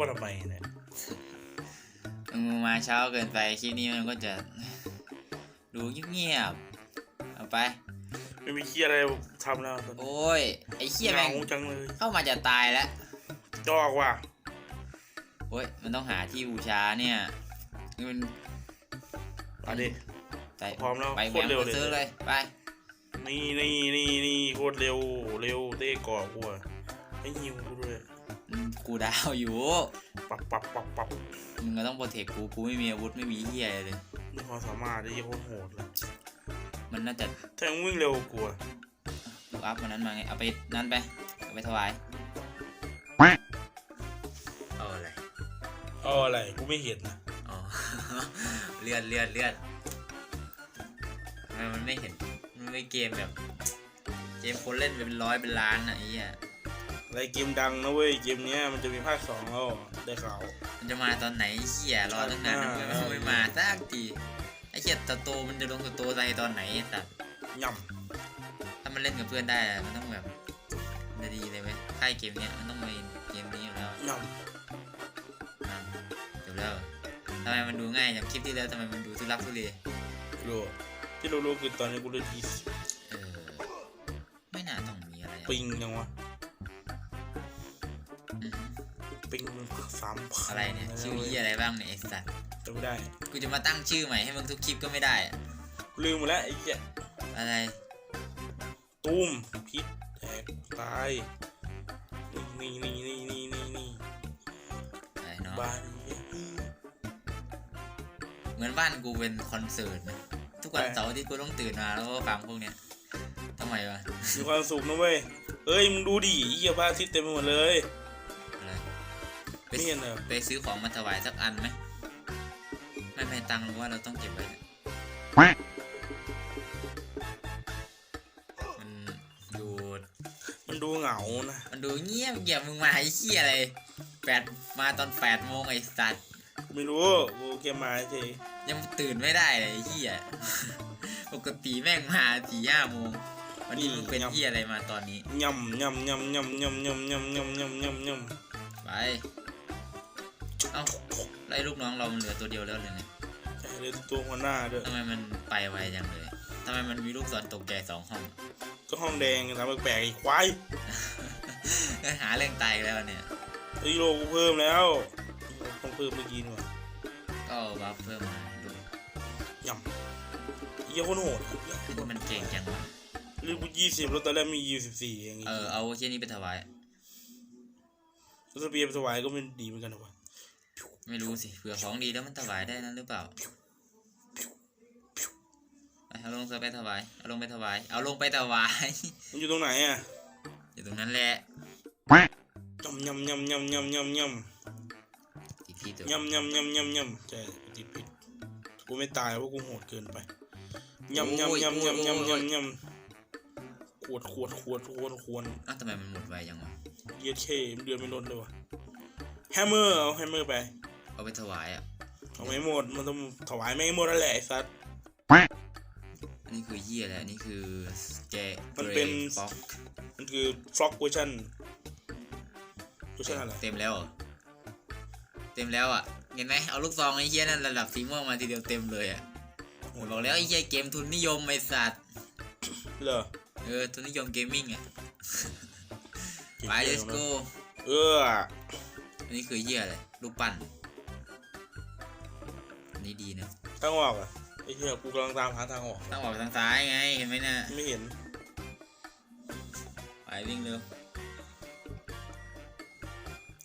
ว่าทำไมเนี่ยมึงมาเช้าเกินไปคลิปนี้มันก็จะดูเงียบๆเอาไป ไม่มีเคียอะไรทำแล้วตอนนี้โอ้ย ไอ้เขี้ยเหแม่งางจังเลยเข้ามาจะตายแล้วจอกว่ะโอ้ย มันต้องหาที่บูชาเนี่ยนี่มันมาดิไปพร้อมแล้วไปโคแหวตรนเร็วไปเลยซื้อเลย ไป นี่นี่นี่นี่โคตรเร็วเร็วเต้ก่อกูอะให้หิวกูด้วยอืม กูดาวอยู่ปับปับปับปับมึงก็ต้องโปรเทคกูกูไม่มีอาวุธไม่มีเฮียอะไรเลยมีความสามารถที่โคตรโหดเลยมันน่าจะแทงวิ่งเร็วกว่าลูกอัพมันนั้นมาไงเอาไปนั่นไปเอาไปถวายเอาอะไรเอาอะไรกูไม่เห็นนะอ๋อเลือดเลือดเลือดทำไมมันไม่เห็นมันไม่เกมแบบ เกมคนเล่นเป็นร้อยเป็นล้านอะไอ้เหี้ย อะไรเกมดังนะเว้ยเกมเนี้ยมันจะมีภาคสองแล้วได้ข่าว มันจะมาตอนไหนไอ้เหี้ยรอตั้งนานอ่ามันไม่มาสักทีไอ้เหี้ยตะโตมันจะลงตะโตใจตอนไหนไอ้สัตว์ย่ถ้ามันเล่นกับเพื่อนได้อะมันต้องแบบมันจะดีเลยไหมค่ายเกมเนี้ยมันต้องมีเกมนี้อยู่แล้วำย่อะจบแล้วทำไมมันดูง่ายอย่างคลิปที่แล้วทำไมมันดูทุลักทุเลำรู้ที่รู้ๆคือตอนนี้กูได้ทีเออไม่น่าต้องมีอะไรอะ ปิงยังวะ สามพันอะไรเนี่ยชื่อเหี้ยอะไรบ้างเนี่ยไอ้สัตว์จำไม่ได้ กูจะมาตั้งชื่อใหม่ให้มึงทุกคลิปก็ไม่ได้อะลืมหมดแล้วไอ้เหี้ยอะไรตุ้มพิษแตกตายนี่นี่นี่นี่นี่นี่อะไรเนาะบ้านเหี้ยเหมือนบ้านกูเป็นคอนเสิร์ตนะทุกวันเสาร์อาที่กูต้องตื่นมาแล้วก็ฟังพวกเนี้ยทำไมวะมีความสุขนะเว้ยเอ้ยมึงดูดิไอ้เหี้ยพระอาทิตย์เต็มไปหมดเลยอะไร ไปไม่เห็นเหรอ ไปซื้อของมาถวายสักอันไหมไม่ไม่ตังค์หรือว่าเราต้องเก็บไว้เนี่ยมันดูมันดูเหงานะมันดูเงียบเงียบมึงมาไอ้เหี้ยอะไรแปดมาตอนแปดโมงไอ้สัตว์ ไม่รู้กูแค่มาเฉยยังตื่นไม่ได้เลยไอ้เหี้ย ปกติแม่งมาสี่ห้าโมง วันนี้มึงเป็นเหี้ยอะไรมาตอนนี้ยำยำยำยำยำยำยำยำยำยำยำไปเอ้าไล่ลูกน้องเรามันเหลือตัวเดียวแล้วเลยไงใช่เลยตัวหัวหน้าด้วยทำไมมันไปไวจังเลยทำไมมันมีลูกศรตกใจสองห้อง ก็ห้องแดงทำแปลกๆอีกควายหาเรื่องตายอีกแล้วเนี่ยไอ้โลกูเพิ่มแล้วต้องเพิ่มเมื่อกี้นี่หว่าก็เอาบัฟเพิ่มมาดูยำเหี้ยคนโหดเหี้ยที่มันเก่งจังวะเรื่องกูยี่สิบแล้วตอนแรกมียี่สิบสี่อย่างงี้เออเอาเช่นนี้ไปถวายแล้วสเปียร์ไปถวายก็ไม่ดีเหมือนกันนะวะ ไม่รู้สิเผื่อของดีแล้วมันถวายได้นั้นหรือเปล่าไปเอาลงไปถวายเอาลงไปถวาย เอาลงไปถวาย มันอยู่ตรงไหนอะ อยู่ตรงนั้นแหละยำยำยำยำยำยำยำอีกทีตัวยำยำยำยำยำใช่ติดผิดกูไม่ตายเพราะกูโหดเกินไปยำยำยำยำยำยำยำขวดขวดขวดขวดขวดอ้าวทำไมมันหมดไวจังวะเยียดเคเดือนไม่ลดเลยวะแฮมเมอร์เอาแฮมเมอร์ไป เอาไปถวายอะเอาไม่หมดมันต้องถวายไม่หมดแล้วแหละไอ้สัสอันนี้คือเหี้ยแหละอันนี้คือแกมันเป็นฟ็อกมันคือฟล็อกเวอร์ชันเวอร์ชันอะไรเต็มแล้วเหรอเต็มแล้วอะเห็นไหมเอาลูกซองไอ้เหี้ยนั่นระดับสีม่วงมาทีเดียวเต็มเลยอะผมบอกแล้วไอ้เหี้ยเกมทุนนิยมไอ้สัตว์เหรอเออทุนนิยมเกมมิ่งอะไป let's go เอออันนี้คือเหี้ยอะไรรูปปั้น อันนี้ดีนะทางออกอะไอ้เหี้ยกูกำลังตามหาทางออก ต้องออกทางซ้ายไงเห็นไหมน่ะไม่เห็น ไปวิ่งเร็ว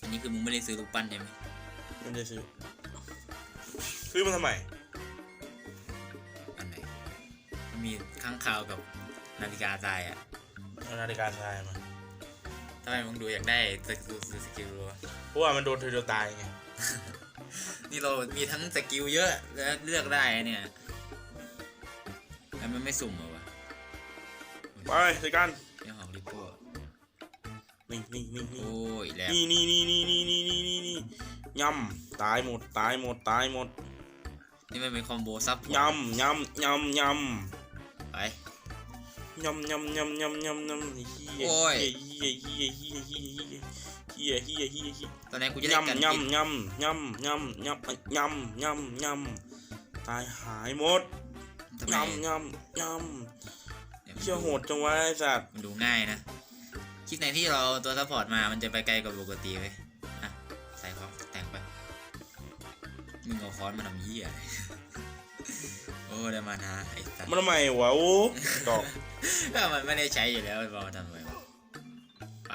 อันนี้คือมึงไม่ได้ซื้อรูปปั้นใช่ไหมไม่ได้ซื้อซื้อมาทำไม อันไหนมันมีข้างคาวกับนาฬิกาทรายอะเอานาฬิกาทรายมาทำไมมึงดูอยากได้สกิลสกิลรัวเพราะว่ามันโดนเธอเดียวตายไง นี่เรามีทั้งสกิลเยอะแล้วเลือกได้เนี่ยแล้วมันไม่สุ่มเหรอวะไปจัดการเรื่องของริปโป้นี่นี่นี่นี่โอ้ยแล้วนี่นี่นี่นี่นี่นี่นี่นี่นี่ยำตายหมดตายหมดตายหมด นี่มันเป็นคอมโบซับยำยำยำยไปำยำยำยำยำยำยำเฮียโอ้ยเฮียเฮียเฮียเฮียเฮียเฮียเฮียเฮียเฮียตอนนี้กูจะได้กันยำกินยำยำยำยำยำยำยำยำตายหายหมดทำไมยำยำยำดี๋ยวมันเชี่ยโหดจังวะไอ้สัตว์มันดูง่ายนะคลิปไหนที่เราตัวซัพพอร์ตมามันจะไปไกลกว่าปกติเว้ยอะใส่ของแต่งไปมึงเอาค้อนมาทำเหี้ยอะไรโอ้ได้มานะไอ้สัสมันทำไมวะโอ้ดอกก็มันไม่ได้ใช้อยู่แล้วบอลทำไมวะไป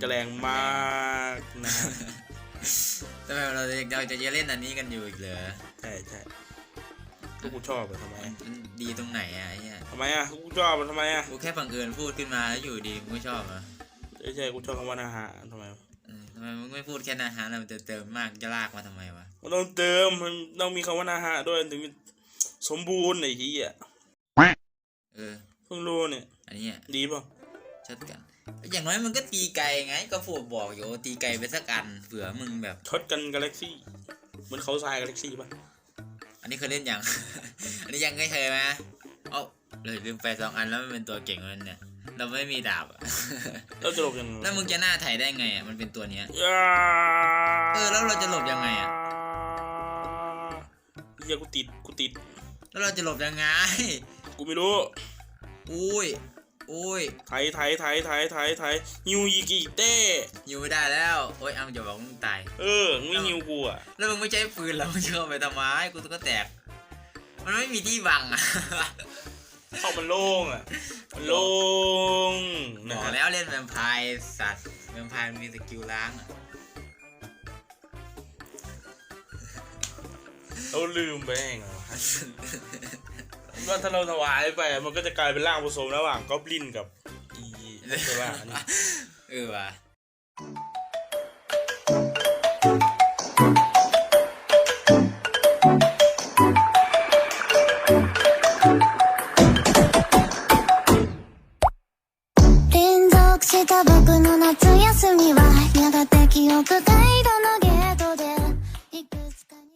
จะแรงมากนะฮะทำไมเราจะเราจะเล่นอันนี้กันอยู่อีกเหรอใช่ใช่ก็กูชอบอะทำไมมันมันดีตรงไหนอะไอ้เหี้ยทำไมอะกูชอบมันทำไมอะกูแค่บังเอิญพูดขึ้นมาแล้วอยู่ดีมึงไม่ชอบเหรอใช่ใช่กูชอบคำว่านาหาทำไมวะเออทำไมมึงไม่พูดแค่นะฮะแล้วมันจะเติมมากจะลากมาทำไมวะมันต้องเติมมันต้องมีคำว่านาหาด้วยถึงจะสมบูรณ์ไอ้เหี้ยเออเพิ่งรู้เนี่ยอันนี้อะดีป่ะชัดกัน อย่างน้อยมันก็ตีไกลไง ก็พูดบอกอยู่ว่าตีไกลไปสักอันเผื่อมึงแบบ ช็อตกันกาแล็กซี่เหมือนเขาทรายกาแล็กซี่ป่ะอันนี้เคยเล่นยัง อันนี้ยังไม่เคยไหมเอ้าเลยลืมไปสองอันแล้วมันเป็นตัวเก่งมันเนี่ย เราไม่มีดาบอะเราจะหลบยังไงแล้วมึงจะหน้าไถได้ไงอะมันเป็นตัวเนี้ยย่าเออแล้วเราจะหลบยังไงอะ เฮียกูติดกูติดแล้วเราจะหลบยังไง กูไม่รู้ อุ้ย อุ้ยไถไถไถไถไถไถฮิวยีกิเต้อยู่ไม่ได้แล้ว โอ้ยอ้ำจะบอกมึงตาย เออมึงไม่ฮิวกูอะแล้วมึงไม่ใช้ปืนแล้วมึงจะเข้าไปทำไมกูก็แตก มันไม่มีที่บังอะเข้ามันโล่งอะมันโล่งบนะอกฮะแล้วเล่นแวมไพร์สัตว์แวมไพร์มีสกิลล้างอะเราลืมไปเองเหรอ ว่าถ้าเราถวายไปมันก็จะกลายเป็นร่างผสมระหว่างกอบลินกับอีใช่ป่ะอันนี้เออว่ะ